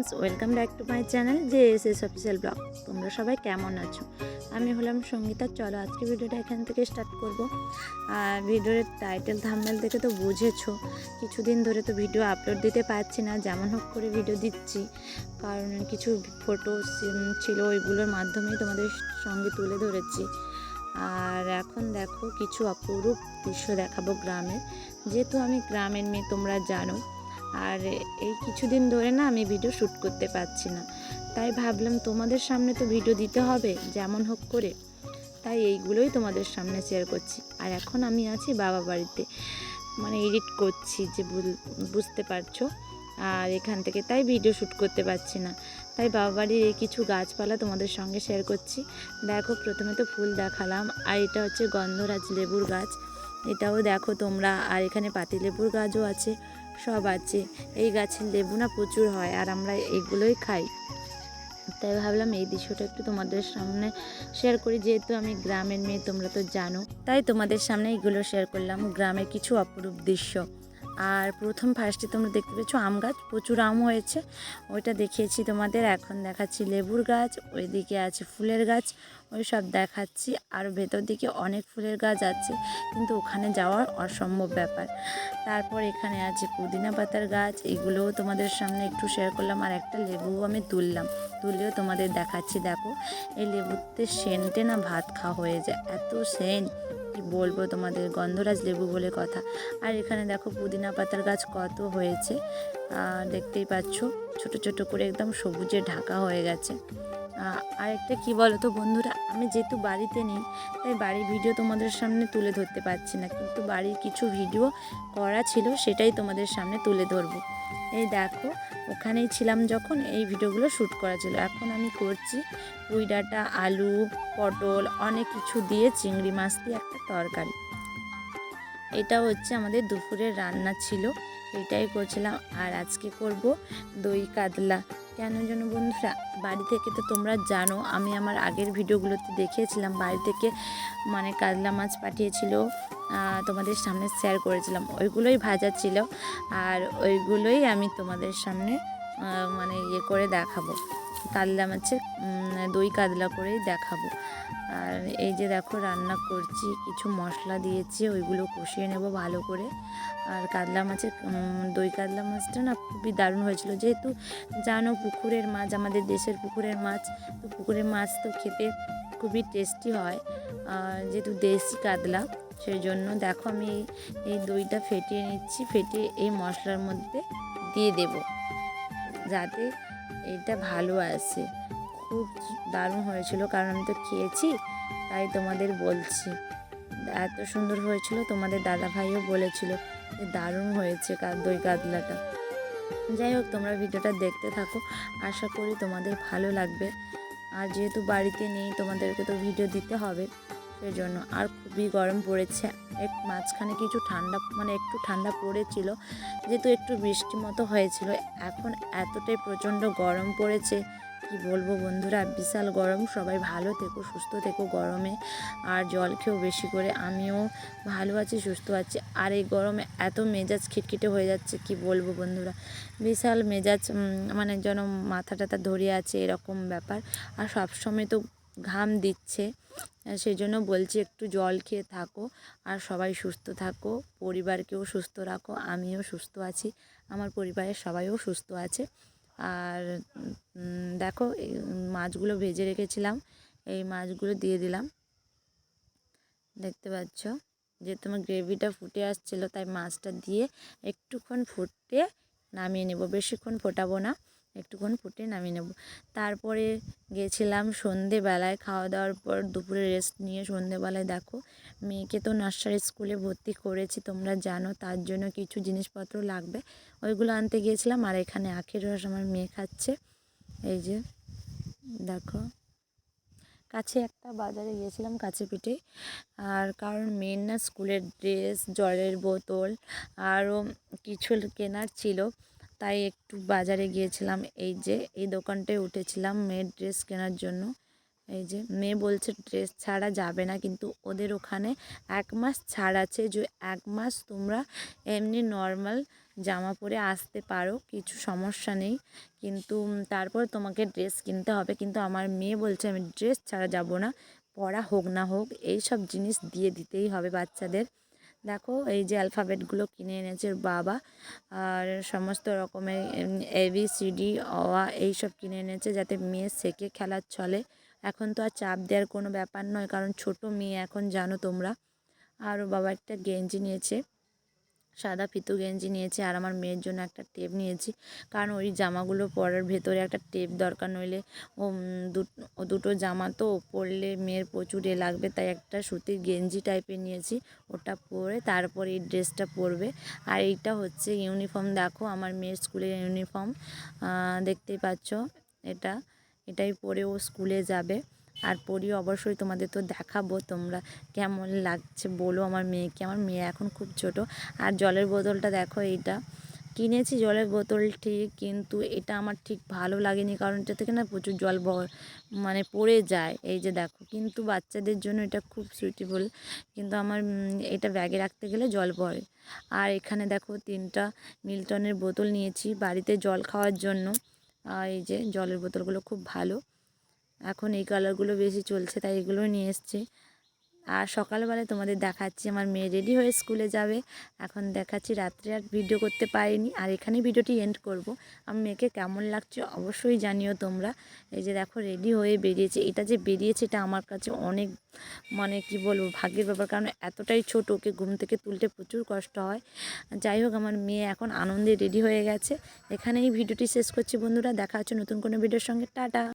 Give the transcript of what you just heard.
Friends welcome back to my channel যে S S official blog তোমরা সবাই কেমন আছো? আমি হলাম সঙ্গীতা, চলো আজকে ভিডিওটা এখান থেকে স্টার্ট করব। আর ভিডিওর টাইটেল থাম্বনেল দেখে তো বুঝেছ, কিছুদিন ধরে তো ভিডিও আপলোড দিতে পারছি না, যেমন হোক করে ভিডিও দিচ্ছি। কারণ কিছু ফটো ছিল, ওইগুলোর মাধ্যমেই তোমাদের সঙ্গে তুলে ধরেছি। আর এখন দেখো, কিছু অপরূপ দৃশ্য দেখাবো গ্রামের যেহেতু আমি গ্রামের মেয়ে, তোমরা জানো আর এই কিছুদিন ধরে না আমি ভিডিও শ্যুট করতে পারছি না। তাই ভাবলাম তোমাদের সামনে তো ভিডিও দিতে হবে, যেমন হোক করে। তাই এইগুলোই তোমাদের সামনে শেয়ার করছি। আর এখন আমি আছি বাবা বাড়িতে মানে এডিট করছি যে বুঝ- বুঝতে পারছ? আর এখান থেকে তাই ভিডিও শ্যুট করতে পারছি না। তাই বাবা বাড়ির এই কিছু গাছপালা তোমাদের সঙ্গে শেয়ার করছি। দেখো, প্রথমে তো ফুল দেখালাম, আর এটা হচ্ছে গন্ধরাজ লেবুর গাছ। এটাও দেখো তোমরা, আর এখানে পাতিলেবুর গাছও আছে। সব আছে। এই গাছের লেবু না প্রচুর হয় আর আমরা এগুলোই খাই। তাই ভাবলাম এই দৃশ্যটা একটু তোমাদের সামনে শেয়ার করি, যেহেতু আমি গ্রামের মেয়ে, তোমরা তো জানো। তাই তোমাদের সামনে এগুলো শেয়ার করলাম, গ্রামের কিছু অপরূপ দৃশ্য। আর প্রথম ফার্স্টে তোমরা দেখতে পেয়েছ আম গাছ, প্রচুর আম হয়েছে। ওইটা দেখিয়েছি তোমাদের, এখন দেখাচ্ছি লেবুর গাছ, ওইদিকে আছে ফুলের গাছ, ওই সব দেখাচ্ছি। আর ভেতর দিকে অনেক ফুলের গাছ আছে, কিন্তু ওখানে যাওয়ার অসম্ভব ব্যাপার। তারপর এখানে আছে পুদিনা পাতার গাছ, এগুলোও তোমাদের সামনে একটু শেয়ার করলাম। আর একটা লেবু আমি তুললাম, তুলেও তোমাদের দেখাচ্ছি। দেখো, এই লেবুতে সেন্টে না ভাত খাওয়া হয়ে যায়, এত সেন্ট। বলব তোমাদের গন্ধরাজ লেবু বলে কথা। আর এখানে দেখো পুদিনা পাতার গাছ কত হয়েছে। দেখতেই পাচ্ছ, ছোট ছোট করে একদম সবুজে ঢাকা হয়ে গেছে। আর একটা কি বলো তো বন্ধুরা, আমি যেহেতু বাড়িতে নেই, তাই বাড়ির ভিডিও তোমাদের সামনে তুলে ধরতে পারছি না। কিন্তু বাড়ির কিছু ভিডিও করা ছিল, সেটাই তোমাদের সামনে তুলে ধরবো। এই দেখো ওখানেই ছিলাম যখন এই ভিডিওগুলো শ্যুট করা ছিল। এখন আমি করছি পুঁই ডাঁটা, আলু, পটল, অনেক কিছু দিয়ে চিংড়ি মাছ দিয়ে একটা তরকারি। এটা হচ্ছে আমাদের দুপুরের রান্না ছিল, এটাই করছিলাম। আর আজকে করব দই কাতলা। কেন যেন বন্ধুরা, বাড়ি থেকে তো তোমরা জানো, আমি আমার আগের ভিডিওগুলোতে দেখিয়েছিলাম। বাড়ি থেকে মানে কাতলা মাছ পাঠিয়েছিল তোমাদের সামনে শেয়ার করেছিলাম। ওইগুলোই ভাজা ছিল। আর ওইগুলোই আমি তোমাদের সামনে মানে ইয়ে করে দেখাবো। কাতলা মাছের দই কাতলা করেই দেখাবো। আর এই যে দেখো, রান্না করছি, কিছু মশলা দিয়েছি, ওইগুলো কষিয়ে নেব ভালো করে। আর কাতলা মাছের দই কাতলা মাছটা না খুবই দারুণ হয়েছিল। যেহেতু জানো পুকুরের মাছ, আমাদের দেশের পুকুরের মাছ, তো পুকুরের মাছ তো খেতে খুবই টেস্টি হয়। যেহেতু দেশি কাতলা সেই জন্য দেখো আমি এই- দইটা ফেটিয়ে নিচ্ছি, ফেটিয়ে এই মশলার মধ্যে দিয়ে দেব যাতে এটা ভালো আসে। খুব দারুণ হয়েছিল কারণ আমি তো খেয়েছি, তাই তোমাদের বলছি। এত সুন্দর হয়েছিল, তোমাদের দাদা ভাইও বলেছিল যে দারুণ হয়েছে দই কাতলাটা। যাই হোক, তোমরা ভিডিওটা দেখতে থাকো, আশা করি তোমাদের ভালো লাগবে। আর যেহেতু বাড়িতে নেই, তোমাদেরকে তো ভিডিও দিতে হবে। সেই জন্য। আর খুবই গরম পড়েছে। এক মাঝখানে কিছু ঠান্ডা মানে একটু ঠান্ডা পড়েছিল, যেহেতু একটু বৃষ্টি মতো হয়েছিল। এখন এতটাই প্রচণ্ড গরম পড়েছে, কি বলব বন্ধুরা? বিশাল গরম। সবাই ভালো থেকো, সুস্থ থেকো গরমে। আর জল খেয়েও বেশি করে। আমিও ভালো আছি, সুস্থ আছি। আর এই গরমে এত মেজাজ খিটখিটে হয়ে যাচ্ছে, কি বলব বন্ধুরা? বিশাল মেজাজ মানে যেন মাথা টাথা ধরে আছে, এরকম ব্যাপার। আর সবসময় তো ঘাম দিচ্ছে। আহ, সেই জন্য বলছি একটু জল খেয়ে থাকো আর সবাই সুস্থ থাকো পরিবারকেও সুস্থ রাখো আমিও সুস্থ আছি আমার পরিবারের সবাইও সুস্থ আছে। আর দেখো মাছগুলো ভেজে রেখেছিলাম এই মাছগুলো দিয়ে দিলাম। দেখতে পাচ্ছ? যে তোমার গ্রেভিটা ফুটে আসছিল তাই মাছটা দিয়ে একটুক্ষণ ফুটে নামিয়ে নেব বেশিক্ষণ ফোটাবো না। একটুক্ষণ ফুটে নামিয়ে নেব। তারপরে গেছিলাম সন্ধেবেলায় খাওয়া দাওয়ার পর দুপুরে রেস্ট নিয়ে সন্ধেবেলায় দেখো, মেয়েকে তো নার্সারি স্কুলে ভর্তি করেছি, তোমরা জানো, তার জন্য কিছু জিনিসপত্র লাগবে। ওইগুলো আনতে গিয়েছিলাম আর এখানে আখের রস আমার মেয়ে খাচ্ছে। এই যে, দেখো, কাছে একটা বাজারে গিয়েছিলাম কাছে পিঠে, আর কারণ মেয়ের না স্কুলের ড্রেস জলের বোতল আরও কিছু কেনার ছিল। তাই একটু বাজারে গিয়েছিলাম। এই যে, এই দোকানটায় উঠেছিলাম মেয়ের ড্রেস কেনার জন্য। এই যে, মেয়ে বলছে ড্রেস ছাড়া যাবে না, কিন্তু ওদের ওখানে এক মাস ছাড় আছে যে, এক মাস তোমরা এমনি নর্মাল জামা পরে আসতে পারো, কিছু সমস্যা নেই। কিন্তু তারপর তোমাকে ড্রেস কিনতে হবে, কিন্তু আমার মেয়ে বলছে আমি ড্রেস ছাড়া যাব না, পড়া হোক না হোক এই সব জিনিস দিয়ে দিতেই হবে বাচ্চাদের। দেখো, এই যে অ্যালফাবেটগুলো কিনে এনেছে বাবা। আর সমস্ত রকমের এ বি সি ডি অ এইসব কিনে এনেছে যাতে মেয়ে শেখে, খেলার চলে এখন তো আর চাপ দেওয়ার কোনো ব্যাপার নয়, কারণ ছোট মেয়ে এখন জানো তোমরা। আর বাবা একটা গেঞ্জি নিয়েছে। সাদা ফিতু গেঞ্জি নিয়েছি আর আমার মেয়ের জন্য একটা টেপ নিয়েছি। কারণ ওই জামাগুলো পরার ভেতরে একটা টেপ দরকার, নইলে ও দুটো জামা তো পরলে মেয়ের প্রচুর এ লাগবে, তাই একটা সুতির গেঞ্জি টাইপের নিয়েছি, ওটা পরে তারপর এই ড্রেসটা পরবে। আর এইটা হচ্ছে ইউনিফর্ম, দেখো আমার মেয়ের স্কুলের ইউনিফর্ম দেখতেই পাচ্ছ এটা, এটাই পরে ও স্কুলে যাবে। আর পরি অবশ্যই তোমাদের তো দেখাবো তোমরা কেমন লাগছে, বলো আমার মেয়েকে। আমার মেয়ে এখন খুব ছোট। আর জলের বোতলটা দেখো এইটা। কিনেছি জলের বোতল ঠিক কিন্তু এটা আমার ঠিক ভালো লাগেনি, কারণ এটা থেকে না প্রচুর জল মানে পড়ে যায়। এই যে দেখো, কিন্তু বাচ্চাদের জন্য এটা খুব সুইটেবল কিন্তু আমার এটা ব্যাগে রাখতে গেলে জল পড়ে। আর এখানে দেখো তিনটা মিল্টনের বোতল নিয়েছি বাড়িতে জল খাওয়ার জন্য। এই যে জলের বোতলগুলো খুব ভালো। এখন এই কালারগুলো বেশি চলছে, তাই এগুলো নিয়ে এসেছি। আর সকালবেলায় তোমাদের দেখাচ্ছি, আমার মেয়ে রেডি হয়ে স্কুলে যাবে। এখন দেখাচ্ছি, রাত্রে আর ভিডিও করতে পারিনি। আর এখানে ভিডিওটি এন্ড করব। আমার মেয়েকে কেমন লাগছে অবশ্যই জানিও তোমরা। এই যে দেখো রেডি হয়ে বেরিয়েছে। এটা যে বেরিয়েছে, এটা আমার কাছে অনেক মানে কি বলব, ভাগ্যের ব্যাপার। কারণ এতটাই ছোট, ওকে ঘুম থেকে তুলতে প্রচুর কষ্ট হয়। যাই হোক, আমার মেয়ে এখন আনন্দে রেডি হয়ে গেছে। এখানেই ভিডিওটি শেষ করছি, বন্ধুরা। দেখা হচ্ছে নতুন কোনো ভিডিওর সঙ্গে। টাটা!